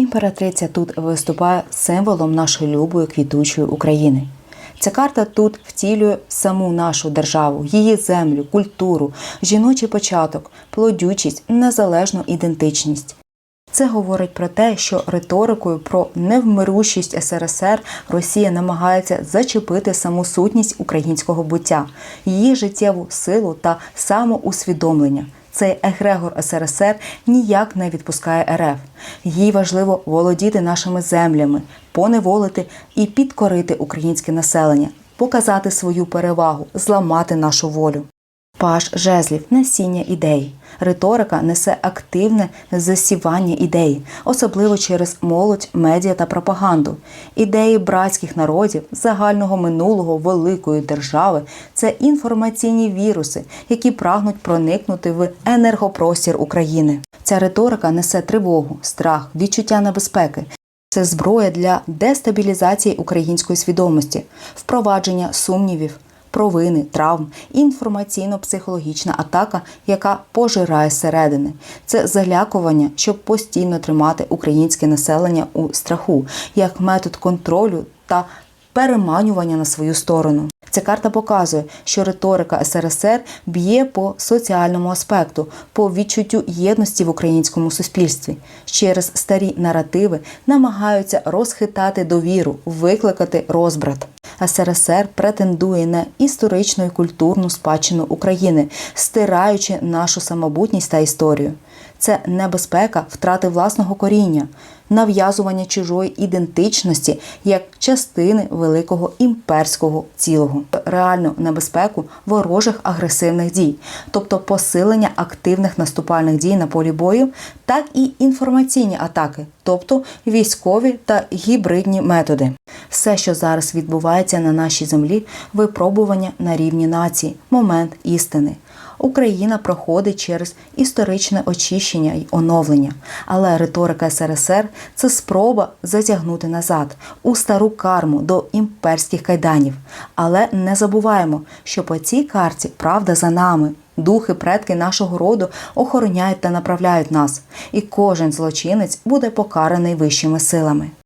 Імператриця тут виступає символом нашої любої квітучої України. Ця карта тут втілює саму нашу державу, її землю, культуру, жіночий початок, плодючість, незалежну ідентичність. Це говорить про те, що риторикою про невмирущість СРСР Росія намагається зачепити саму сутність українського буття, її життєву силу та самоусвідомлення. Цей егрегор СРСР ніяк не відпускає РФ. Їй важливо володіти нашими землями, поневолити і підкорити українське населення, показати свою перевагу, зламати нашу волю. Паш жезлів насіння ідей. Риторика несе активне засівання ідей, особливо через молодь, медіа та пропаганду. Ідеї братських народів, загального минулого великої держави це інформаційні віруси, які прагнуть проникнути в енергопростір України. Ця риторика несе тривогу, страх, відчуття небезпеки. Це зброя для дестабілізації української свідомості, впровадження сумнівів, провини, травм, інформаційно-психологічна атака, яка пожирає середини. Це залякування, щоб постійно тримати українське населення у страху, як метод контролю та переманювання на свою сторону. Ця карта показує, що риторика СРСР б'є по соціальному аспекту, по відчуттю єдності в українському суспільстві. Через старі наративи намагаються розхитати довіру, викликати розбрат. СРСР претендує на історичну і культурну спадщину України, стираючи нашу самобутність та історію. Це небезпека втрати власного коріння, нав'язування чужої ідентичності як частини великого імперського цілого, реальну небезпеку ворожих агресивних дій, тобто посилення активних наступальних дій на полі бою, так і інформаційні атаки, тобто військові та гібридні методи. Все, що зараз відбувається на нашій землі, випробування на рівні нації, момент істини. Україна проходить через історичне очищення й оновлення, але риторика СРСР це спроба затягнути назад у стару карму до імперських кайданів. Але не забуваємо, що по цій карті правда за нами. Духи, предки нашого роду охороняють та направляють нас, і кожен злочинець буде покараний вищими силами.